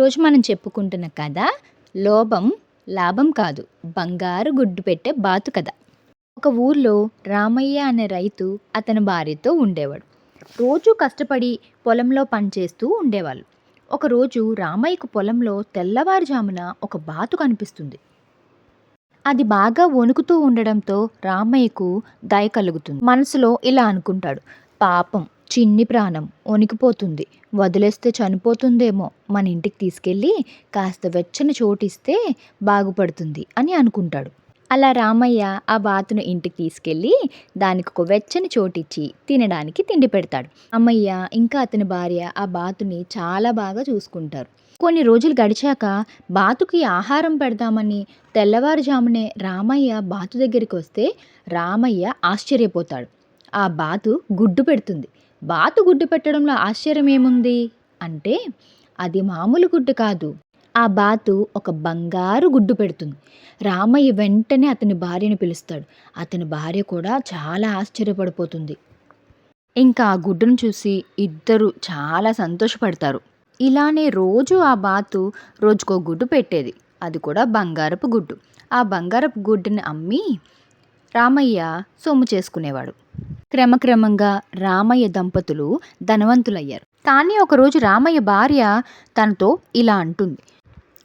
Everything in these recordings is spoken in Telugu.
రోజు మనం చెప్పుకుంటున్న కథ లోభం లాభం కాదు. బంగారు గుడ్డు పెట్టే బాతు కథ. ఒక ఊర్లో రామయ్య అనే రైతు అతని భార్యతో ఉండేవాడు. రోజు కష్టపడి పొలంలో పనిచేస్తూ ఉండేవాళ్ళు. ఒకరోజు రామయ్యకు పొలంలో తెల్లవారుజామున ఒక బాతు కనిపిస్తుంది. అది బాగా వణుకుతూ ఉండడంతో రామయ్యకు దయ కలుగుతుంది. మనసులో ఇలా అనుకుంటాడు. పాపం చిన్ని ప్రాణం వణికిపోతుంది. వదిలేస్తే చనిపోతుందేమో. మన ఇంటికి తీసుకెళ్ళి కాస్త వెచ్చని చోటిస్తే బాగుపడుతుంది అని అనుకుంటాడు. అలా రామయ్య ఆ బాతును ఇంటికి తీసుకెళ్ళి దానికి ఒక వెచ్చని చోటిచ్చి తినడానికి తిండి పెడతాడు. అమ్మయ్య ఇంకా అతని భార్య ఆ బాతుని చాలా బాగా చూసుకుంటారు. కొన్ని రోజులు గడిచాక బాతుకి ఆహారం పెడదామని తెల్లవారుజామునే రామయ్య బాతు దగ్గరికి వస్తే రామయ్య ఆశ్చర్యపోతాడు. ఆ బాతు గుడ్డు పెడుతుంది. బాతు గుడ్డు పెట్టడంలో ఆశ్చర్యం ఏముంది? అంటే అది మామూలు గుడ్డు కాదు. ఆ బాతు ఒక బంగారు గుడ్డు పెడుతుంది. రామయ్య వెంటనే అతని భార్యను పిలుస్తాడు. అతని భార్య కూడా చాలా ఆశ్చర్యపడిపోతుంది. ఇంకా ఆ గుడ్డును చూసి ఇద్దరు చాలా సంతోషపడతారు. ఇలానే రోజు ఆ బాతు రోజుకో గుడ్డు పెట్టేది. అది కూడా బంగారపు గుడ్డు. ఆ బంగారపు గుడ్డుని అమ్మి రామయ్య సొమ్ము చేసుకునేవాడు. క్రమక్రమంగా రామయ్య దంపతులు ధనవంతులయ్యారు. కానీ ఒకరోజు రామయ్య భార్య తనతో ఇలా అంటుంది.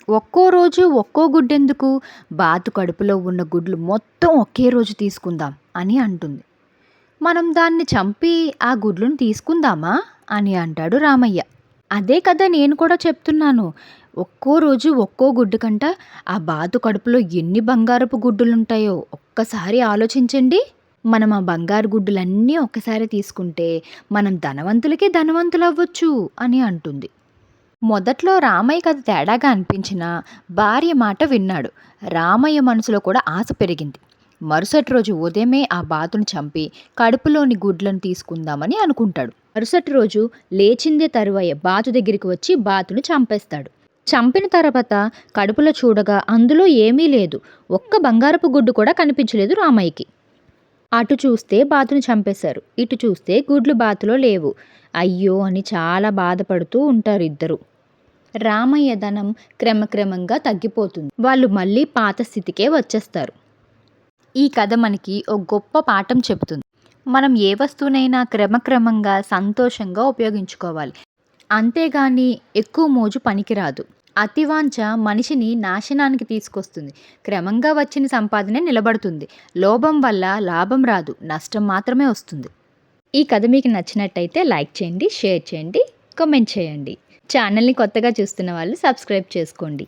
ఒక్కో రోజు ఒక్కో గుడ్డెందుకు? బాతు కడుపులో ఉన్న గుడ్లు మొత్తం ఒకే రోజు తీసుకుందాం అని అంటుంది. మనం దాన్ని చంపి ఆ గుడ్లను తీసుకుందామా? అని అంటాడు రామయ్య. అదే కదా నేను కూడా చెప్తున్నాను. ఒక్కో రోజు ఒక్కో గుడ్డు కంట ఆ బాతు కడుపులో ఎన్ని బంగారపు గుడ్డులుంటాయో ఒక్కసారి ఆలోచించండి. మనం ఆ బంగారు గుడ్డులన్నీ ఒక్కసారి తీసుకుంటే మనం ధనవంతులకే ధనవంతులు అవ్వచ్చు అని అంటుంది. మొదట్లో రామయ్య కథ తేడాగా అనిపించిన భార్య మాట విన్నాడు. రామయ్య మనసులో కూడా ఆశ పెరిగింది. మరుసటి రోజు ఉదయమే ఆ బాతును చంపి కడుపులోని గుడ్లను తీసుకుందామని అనుకుంటాడు. మరుసటి రోజు లేచిందే తరువాయ బాతు దగ్గరికి వచ్చి బాతును చంపేస్తాడు. చంపిన తర్వాత కడుపులో చూడగా అందులో ఏమీ లేదు. ఒక్క బంగారపు గుడ్డు కూడా కనిపించలేదు రామయ్యకి. అటు చూస్తే బాతును చంపేశారు. ఇటు చూస్తే గుడ్లు బాతులో లేవు. అయ్యో అని చాలా బాధపడుతూ ఉంటారు ఇద్దరు రామయ్య ధనం క్రమక్రమంగా తగ్గిపోతుంది. వాళ్ళు మళ్ళీ పాత స్థితికే వచ్చేస్తారు. ఈ కథ మనకి ఒక గొప్ప పాఠం చెబుతుంది. మనం ఏ వస్తువునైనా క్రమక్రమంగా సంతోషంగా ఉపయోగించుకోవాలి. అంతేగాని ఎక్కువ మోజు పనికిరాదు. అతివాంఛ మనిషిని నాశనానికి తీసుకొస్తుంది. క్రమంగా వచ్చిన సంపాదనే నిలబడుతుంది. లోభం వల్ల లాభం రాదు. నష్టం మాత్రమే వస్తుంది. ఈ కథ మీకు నచ్చినట్టయితే లైక్ చేయండి షేర్ చేయండి కామెంట్ చేయండి. ఛానల్ని కొత్తగా చూస్తున్న వాళ్ళు సబ్స్క్రైబ్ చేసుకోండి.